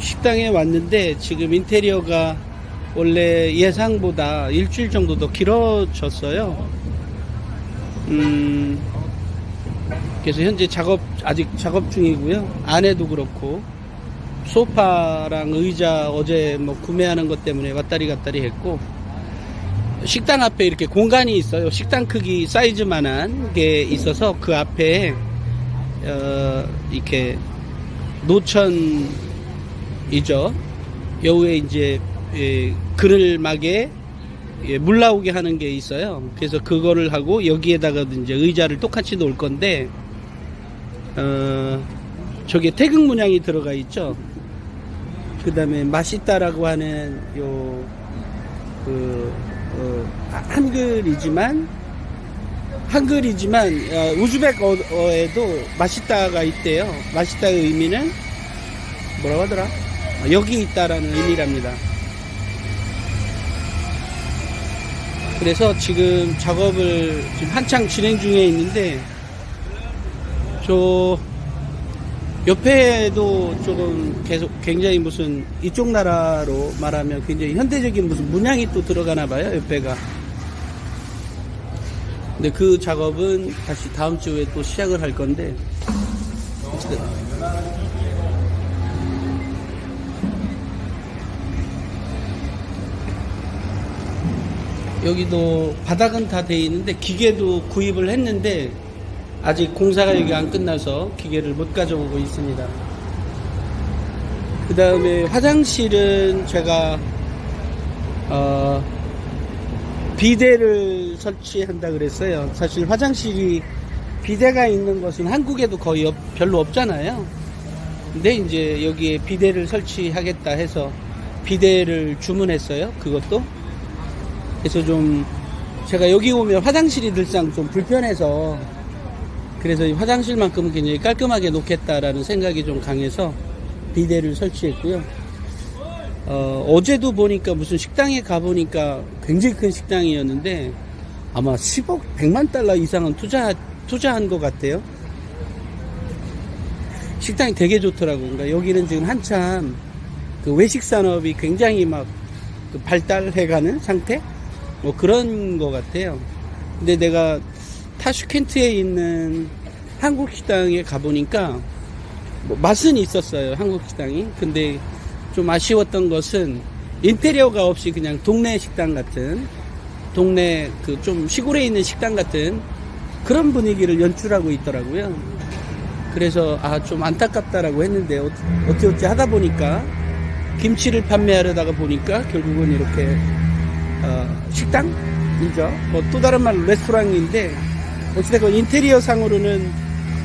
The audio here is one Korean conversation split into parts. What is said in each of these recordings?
식당에 왔는데 지금 인테리어가 원래 예상보다 일주일 정도 더 길어졌어요. 음, 그래서 현재 작업, 아직 작업 중이고요. 안에도 그렇고, 소파랑 의자 어제 뭐 구매하는 것 때문에 왔다리 갔다리 했고, 식당 앞에 이렇게 공간이 있어요. 식당 크기 사이즈만한 게 있어서 그 앞에, 어, 이렇게 노천 이죠. 여우에 이제 예, 그늘막에 예, 물 나오게 하는 게 있어요. 그래서 그거를 하고 여기에다가 이제 의자를 똑같이 놓을 건데 어, 저게 태극 문양이 들어가 있죠. 그 다음에 맛있다라고 하는 요, 그, 어, 한글이지만, 한글이지만, 어, 우즈벡어에도 맛있다가 있대요. 맛있다의 의미는 뭐라고 하더라? 아, 여기 있다라는 의미랍니다. 그래서 지금 작업을 지금 한창 진행 중에 있는데, 저, 옆에도 조금 계속 굉장히 무슨 이쪽 나라로 말하면 굉장히 현대적인 무슨 문양이 또 들어가나 봐요, 옆에가. 근데 그 작업은 다시 다음 주에 또 시작을 할 건데, 어쨌든 여기도 바닥은 다 돼 있는데 기계도 구입을 했는데 아직 공사가 여기 안 끝나서 기계를 못 가져오고 있습니다. 그 다음에 화장실은 제가 어, 비데를 설치한다 그랬어요. 사실 화장실이 비데가 있는 것은 한국에도 거의 없- 별로 없잖아요. 근데 이제 여기에 비데를 설치하겠다 해서 비데를 주문했어요. 그것도. 그래서 좀 제가 여기 오면 화장실이 늘상 좀 불편해서 그래서 이 화장실만큼은 굉장히 깔끔하게 놓겠다라는 생각이 좀 강해서 비데를 설치했고요. 어, 어제도 보니까 무슨 식당에 가보니까 굉장히 큰 식당이었는데 아마 10억, 100만 달러 이상은 투자, 투자한 것 같아요. 식당이 되게 좋더라고요. 그러니까 여기는 지금 한참 그 외식 산업이 굉장히 막 그 발달해가는 상태? 뭐 그런 것 같아요. 근데 내가 타슈켄트에 있는 한국 식당에 가보니까 뭐 맛은 있었어요. 한국 식당이. 근데 좀 아쉬웠던 것은 인테리어가 없이 그냥 동네 식당 같은 동네 그 좀 시골에 있는 식당 같은 그런 분위기를 연출하고 있더라고요. 그래서 아 좀 안타깝다라고 했는데 어- 어찌 어찌 하다 보니까 김치를 판매하려다가 보니까 결국은 이렇게 어, 식당이죠. 뭐 또 다른 말로 레스토랑인데 어찌됐건 인테리어 상으로는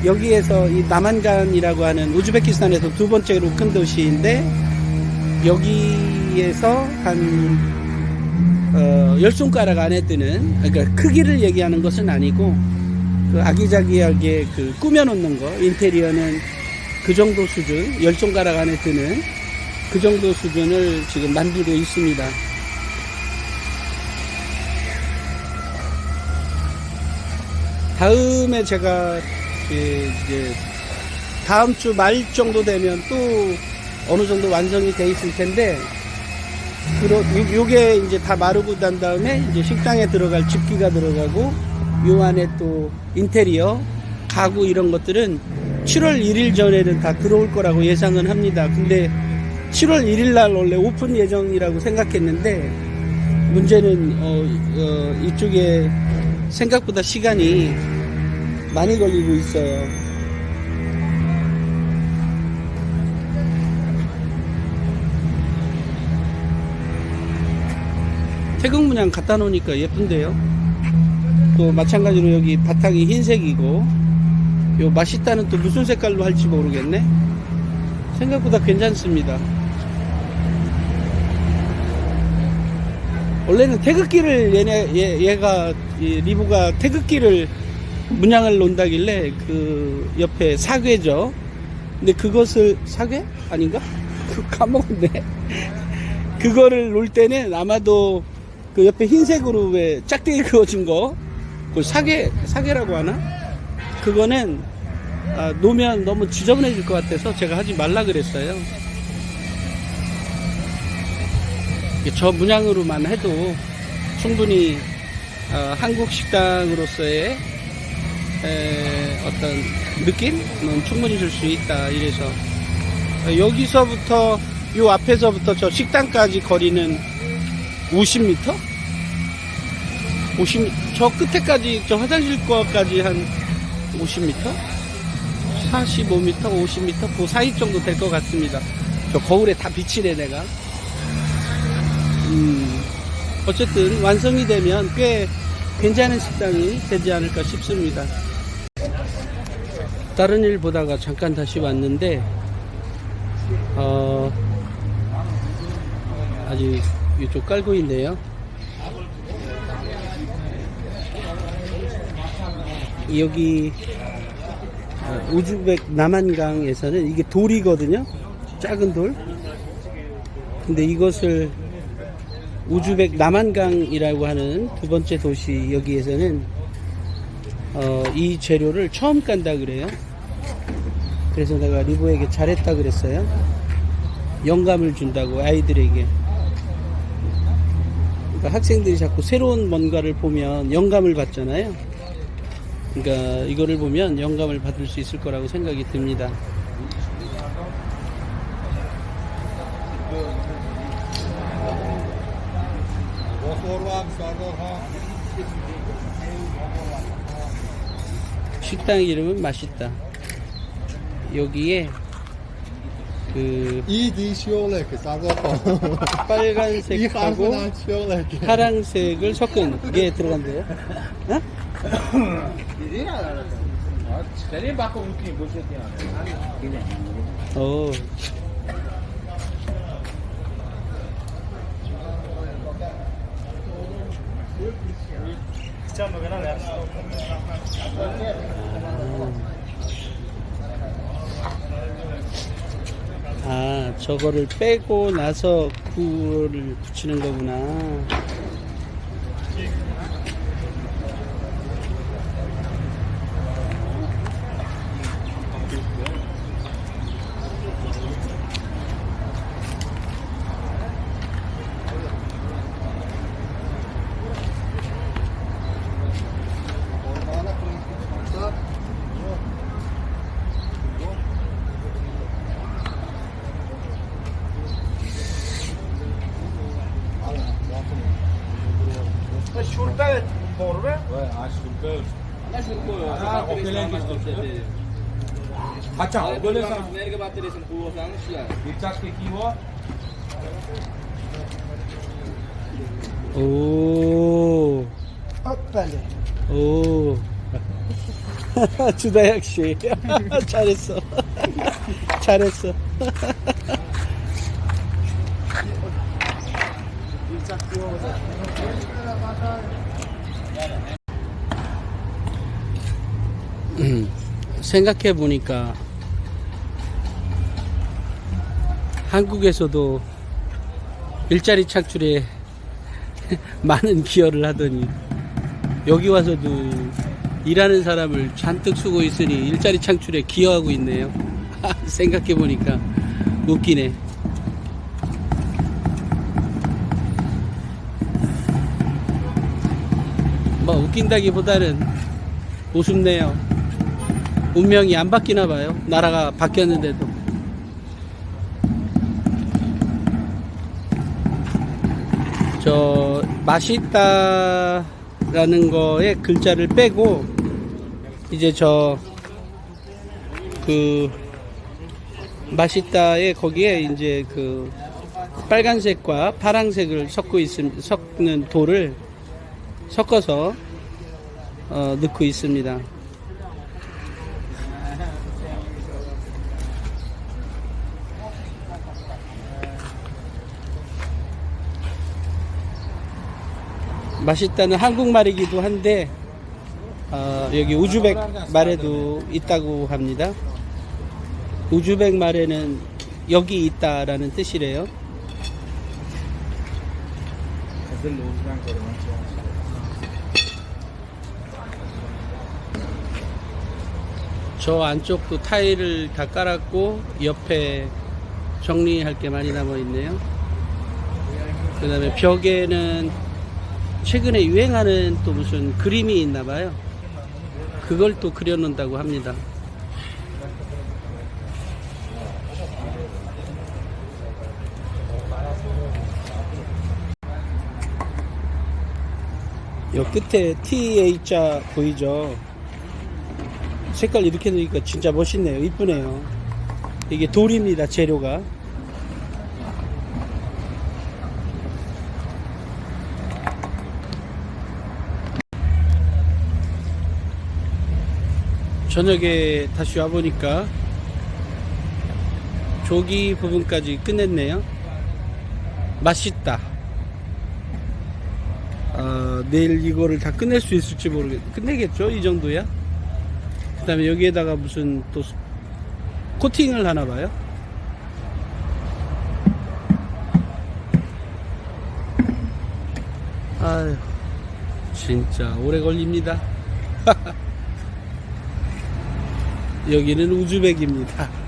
여기에서 이 남한간이라고 하는 우즈베키스탄에서 두 번째로 큰 도시인데 여기에서 한 어, 열 손가락 안에 드는 그러니까 크기를 얘기하는 것은 아니고 그 아기자기하게 그 꾸며놓는 거 인테리어는 그 정도 수준 열 손가락 안에 드는 그 정도 수준을 지금 만들고 있습니다. 다음에 제가 예, 이제 다음 주 말 정도 되면 또 어느 정도 완성이 돼 있을 텐데 그러, 요- 요게 이제 다 마르고 난 다음에 이제 식당에 들어갈 집기가 들어가고 요 안에 또 인테리어 가구 이런 것들은 7월 1일 전에는 다 들어올 거라고 예상은 합니다. 근데 7월 1일 날 원래 오픈 예정이라고 생각했는데 문제는 어, 어, 이쪽에 생각보다 시간이 많이 걸리고 있어요. 태극 문양 갖다 놓으니까 예쁜데요. 또 마찬가지로 여기 바탕이 흰색이고 요 맛있다는 또 무슨 색깔로 할지 모르겠네. 생각보다 괜찮습니다. 원래는 태극기를 얘네 얘, 얘가 이 리브가 태극기를 문양을 놓는다길래 그 옆에 사괴죠. 근데 그것을 사괴 아닌가? 그 까먹었네. 그거를 놓을 때는 아마도 그 옆에 흰색으로 왜 짝대기 그어진 거, 그 사계 사계라고 하나? 그거는 아, 놓으면 너무 지저분해질 것 같아서 제가 하지 말라 그랬어요. 저 문양으로만 해도 충분히 어, 한국 식당으로서의 에, 어떤 느낌은 충분히 줄 수 있다. 이래서 어, 여기서부터 요 앞에서부터 저 식당까지 거리는 50m? 50, 저 끝에까지, 저 화장실 거까지 한 50m? 45m, 50m? 그 사이 정도 될 것 같습니다. 저 거울에 다 비치네, 내가. 음, 어쨌든 완성이 되면 꽤 괜찮은 식당이 되지 않을까 싶습니다. 다른 일 보다가 잠깐 다시 왔는데, 어, 아직 이쪽 깔고 있네요. 여기 어, 우즈벡 남한강에서는 이게 돌이거든요. 작은 돌. 근데 이것을 우즈벡 남한강이라고 하는 두 번째 도시 여기에서는 어, 이 재료를 처음 깐다 그래요. 그래서 내가 리보에게 잘했다 그랬어요. 영감을 준다고 아이들에게. 그러니까 학생들이 자꾸 새로운 뭔가를 보면 영감을 받잖아요. 그러니까 이거를 보면 영감을 받을 수 있을 거라고 생각이 듭니다. 식당 이름은 맛있다. 여기에 그 빨간색하고. 파랑색을 섞은 게 들어간대요. 어? 어. 아, 저거를 빼고 나서 구를 붙이는 거구나. Ah. Ah. 잘했어. 잘했어. 생각해 보니까 한국에서도 일자리 창출에 많은 기여를 하더니 여기 와서도 일하는 사람을 잔뜩 쓰고 있으니 일자리 창출에 기여하고 있네요. 생각해 보니까 웃기네. 뭐 웃긴다기보다는 우습네요. 운명이 안 바뀌나 봐요. 나라가 바뀌었는데도. 저 맛있다라는 거에 글자를 빼고 이제 저 그 맛있다에 거기에 이제 그 빨간색과 파란색을 섞고 있음 섞는 돌을 섞어서 어, 넣고 있습니다. 맛있다는 한국말이기도 한데 어, 여기 우즈벡 말에도 있다고 합니다. 우즈벡 말에는 여기 있다라는 뜻이래요. 저 안쪽도 타일을 다 깔았고 옆에 정리할 게 많이 남아 있네요. 그 다음에 벽에는 최근에 유행하는 또 무슨 그림이 있나 봐요. 그걸 또 그려놓는다고 합니다. 요 끝에 TH자 보이죠? 색깔 이렇게 넣으니까 진짜 멋있네요. 이쁘네요. 이게 돌입니다, 재료가. 저녁에 다시 와보니까 조기 부분까지 끝냈네요. 맛있다. 어, 내일 이거를 다 끝낼 수 있을지 모르겠, 끝내겠죠? 이 정도야? 그 다음에 여기에다가 무슨 또 스- 코팅을 하나 봐요. 아유, 진짜 오래 걸립니다. 여기는 우즈벡입니다.